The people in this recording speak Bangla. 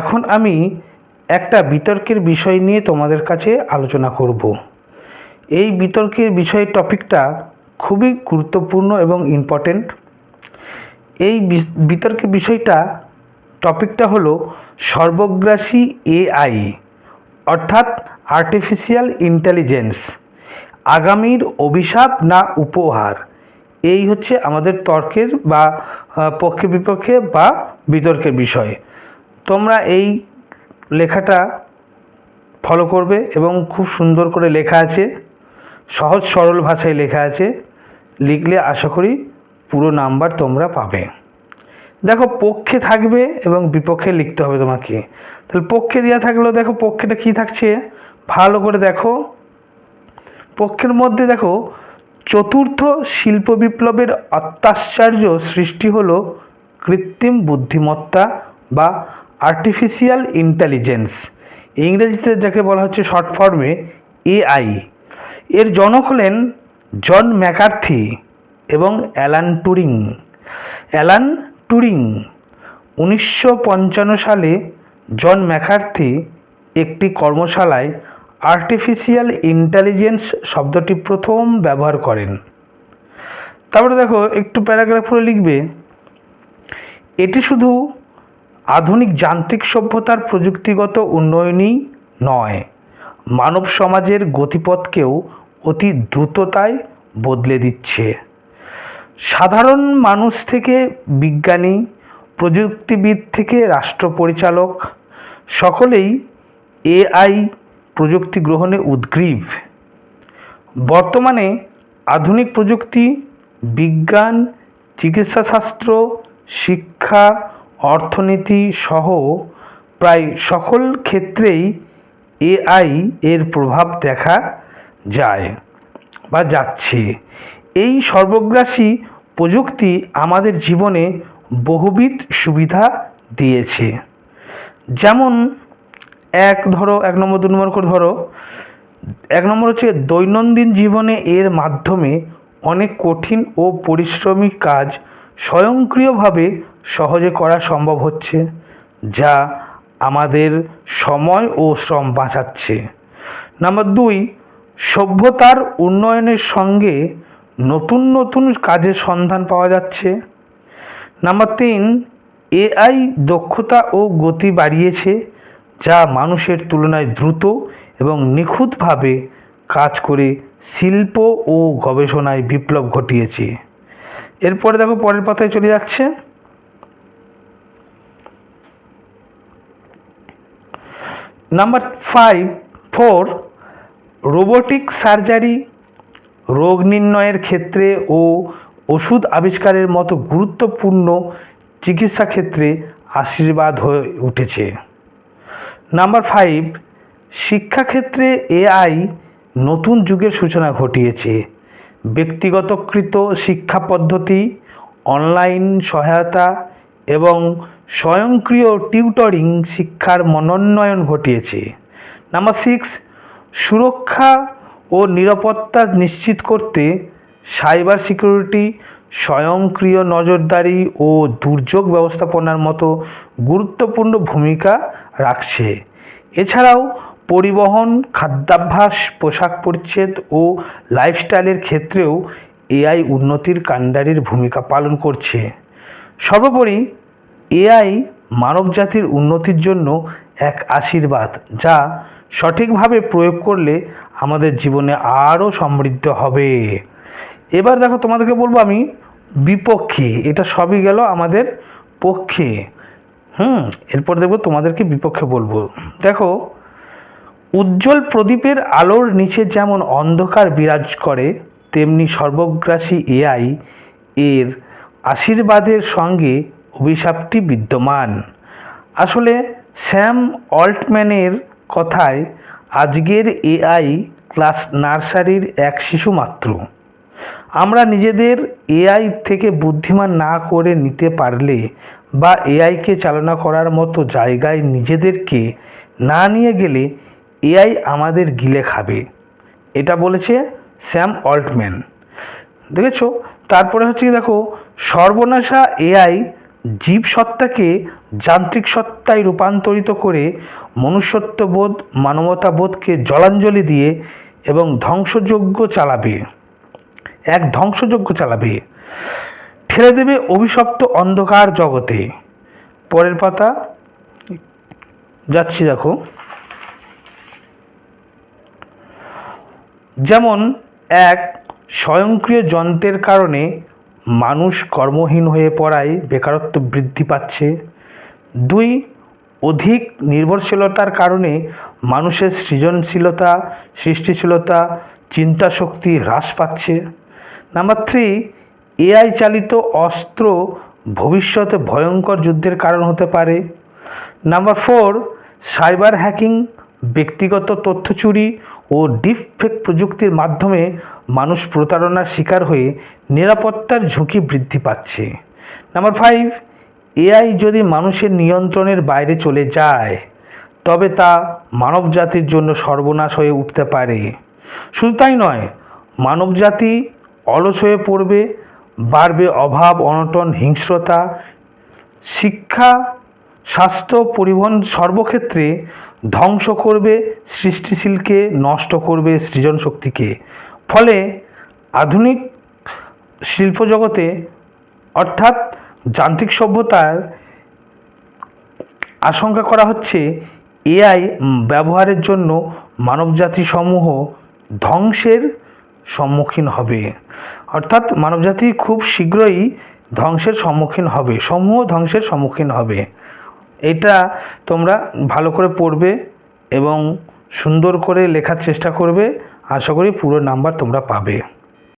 এখন আমি একটা বিতর্কের বিষয় নিয়ে তোমাদের কাছে আলোচনা করব। এই বিতর্কের বিষয় টপিকটা খুবই গুরুত্বপূর্ণ এবং ইম্পর্টেন্ট এই বিতর্কের বিষয়টা, টপিকটা হলো সর্বগ্রাসী এআই, অর্থাৎ আর্টিফিশিয়াল ইন্টেলিজেন্স আগামীর অভিশাপ না উপহার। এই হচ্ছে আমাদের তর্কের বা পক্ষে বিপক্ষে বা বিতর্কের বিষয়। তোমরা এই লেখাটা ফলো করবে এবং খুব সুন্দর করে লেখা আছে, সহজ সরল ভাষায় লেখা আছে, লিখলে আশা করি পুরো নাম্বার তোমরা পাবে। দেখো, পক্ষে থাকবে এবং বিপক্ষে লিখতে হবে তোমাকে। তাহলে পক্ষে দেওয়া থাকলেও দেখো পক্ষেটা কী থাকছে? ভালো করে দেখো। পক্ষের মধ্যে দেখো, চতুর্থ শিল্প বিপ্লবের অত্যাশ্চর্য সৃষ্টি হলো কৃত্রিম বুদ্ধিমত্তা বা আর্টিফিশিয়াল ইন্টেলিজেন্স ইংরেজিতে যাকে বলা হচ্ছে শর্ট ফর্মে এআই এর জনক হলেন জন ম্যাকার্থি এবং অ্যালান টুরিং অ্যালান টুরিং উনিশশো পঞ্চান্ন সালে জন ম্যাকার্থি একটি কর্মশালায় আর্টিফিশিয়াল ইন্টেলিজেন্স শব্দটি প্রথম ব্যবহার করেন। তারপরে দেখো, একটু প্যারাগ্রাফ করে লিখবে। এটি শুধু আধুনিক যান্ত্রিক সভ্যতার প্রযুক্তিগত উন্নয়নই নয়। মানব সমাজের গতিপথকেও অতি দ্রুততায় বদলে দিচ্ছে। সাধারণ মানুষ থেকে বিজ্ঞানী, প্রযুক্তিবিদ থেকে রাষ্ট্র পরিচালক সকলেই এআই প্রযুক্তি গ্রহণে উদ্গ্রীব। বর্তমানে আধুনিক প্রযুক্তি, বিজ্ঞান, চিকিৎসাশাস্ত্র, শিক্ষা অর্থনীতি সহ প্রায় সকল ক্ষেত্রেই এআই এর প্রভাব দেখা যায় বা যাচ্ছে। এই সর্বগ্রাসী প্রযুক্তি আমাদের জীবনে বহুবিধ সুবিধা দিয়েছে। যেমন, এক ধরো, এক নম্বর, দু নম্বর করে ধরো, এক নম্বর হচ্ছে দৈনন্দিন জীবনে এর মাধ্যমে অনেক কঠিন ও পরিশ্রমী কাজ স্বয়ংক্রিয়ভাবে সহজে করা সম্ভব হচ্ছে, যা আমাদের সময় ও শ্রম বাঁচাচ্ছে। নাম্বার দুই, সভ্যতার উন্নয়নের সঙ্গে নতুন নতুন কাজের সন্ধান পাওয়া যাচ্ছে। নাম্বার তিন, এআই দক্ষতা ও গতি বাড়িয়েছে, যা মানুষের তুলনায় দ্রুত এবং নিখুঁতভাবে কাজ করে শিল্প ও গবেষণায় বিপ্লব ঘটিয়েছে। এরপরে দেখো পরের পাতায় চলে যাচ্ছে। Number five four robotic surgery রোগ নির্ণয়ের ক্ষেত্রে ও ওষুধ আবিষ্কারের মতো গুরুত্বপূর্ণ চিকিৎসা ক্ষেত্রে আশীর্বাদ হয়ে উঠেছে। নাম্বার ফাইভ শিক্ষাক্ষেত্রে এআই নতুন যুগের সূচনা ঘটিয়েছে। ব্যক্তিগতকৃত শিক্ষা পদ্ধতি অনলাইন সহায়তা এবং স্বয়ংক্রিয় টিউটরিং শিক্ষার মনোন্নয়ন ঘটিয়েছে। নাম্বার সিক্স সুরক্ষা ও নিরাপত্তা নিশ্চিত করতে সাইবার সিকিউরিটি স্বয়ংক্রিয় নজরদারি ও দুর্যোগ ব্যবস্থাপনার মতো গুরুত্বপূর্ণ ভূমিকা রাখছে। এছাড়াও পরিবহন, খাদ্যাভ্যাস, পোশাক পরিচ্ছেদ ও লাইফস্টাইলের ক্ষেত্রেও এআই উন্নতির কাণ্ডারির ভূমিকা পালন করছে। সর্বোপরি এআই মানবজাতির উন্নতির জন্য এক আশীর্বাদ, যা সঠিকভাবে প্রয়োগ করলে আমাদের জীবনে আরও সমৃদ্ধ হবে। এবার দেখো তোমাদেরকে বলব আমি বিপক্ষে, এটা সবই গেল আমাদের পক্ষে। হুম, এরপর দেখব তোমাদেরকে বিপক্ষে বলব। দেখো, উজ্জ্বল প্রদীপের আলোর নিচে যেমন অন্ধকার বিরাজ করে, তেমনি সর্বগ্রাসী এআই এর আশীর্বাদের সঙ্গে অভিশাপটি বিদ্যমান। আসলে, স্যাম অল্টম্যানের কথায় আজকের এআই ক্লাস নার্সারির এক শিশু মাত্র। আমরা নিজেদের এআই থেকে বুদ্ধিমান না করে নিতে পারলে বা এআইকে চালনা করার মতো জায়গায় নিজেদেরকে না নিয়ে গেলে এআই আমাদের গিলে খাবে। এটা বলেছে স্যাম অল্টম্যান। দেখেছ? তারপরে হচ্ছে দেখো, সর্বনাশা এআই জীবসত্তাকে যান্ত্রিক সত্তায় রূপান্তরিত করে মনুষ্যত্ববোধ, মানবতাবোধকে জলাঞ্জলি দিয়ে এবং ধ্বংসযজ্ঞ চালাবে। এক ধ্বংসযজ্ঞ চালাবে। ঠেলে দেবে অভিশপ্ত অন্ধকার জগতে। পরের পাতা, যাচ্ছি দেখো। যেমন এক স্বয়ংক্রিয় যন্ত্রের কারণে মানুষ কর্মহীন হয়ে পড়ায় বেকারত্ব বৃদ্ধি পাচ্ছে। দুই, অধিক নির্ভরশীলতার কারণে মানুষের সৃজনশীলতা, সৃষ্টিশীলতা চিন্তা শক্তি হ্রাস পাচ্ছে। নাম্বার থ্রি, এআই চালিত অস্ত্র ভবিষ্যতে ভয়ঙ্কর যুদ্ধের কারণ হতে পারে। নাম্বার ফোর, সাইবার হ্যাকিং ব্যক্তিগত তথ্য চুরি ও ডিপফেক প্রযুক্তির মাধ্যমে মানুষ প্রতারণার শিকার হয়ে নিরাপত্তার ঝুঁকি বৃদ্ধি পাচ্ছে। নাম্বার ফাইভ এআই যদি মানুষের নিয়ন্ত্রণের বাইরে চলে যায়, তবে তা মানবজাতির জন্য সর্বনাশ হয়ে উঠতে পারে। শুধু তাই নয়, মানবজাতি অলস হয়ে পড়বে, বাড়বে অভাব, অনটন, হিংস্রতা, শিক্ষা, স্বাস্থ্য পরিবহন সর্বক্ষেত্রে ধ্বংস করবে সৃষ্টিশীলকে, নষ্ট করবে সৃজন শক্তিকে ফলে আধুনিক শিল্প জগতে অর্থাৎ যান্ত্রিক সভ্যতার আশঙ্কা করা হচ্ছে, এআই ব্যবহারের জন্য মানবজাতি সমূহ ধ্বংসের সম্মুখীন হবে। অর্থাৎ মানবজাতি খুব শীঘ্রই ধ্বংসের সম্মুখীন হবে, সমূহ ধ্বংসের সম্মুখীন হবে। এটা তোমরা ভালো করে পড়বে এবং সুন্দর করে লেখার চেষ্টা করবে। আশা করি পুরো নাম্বার তোমরা পাবে।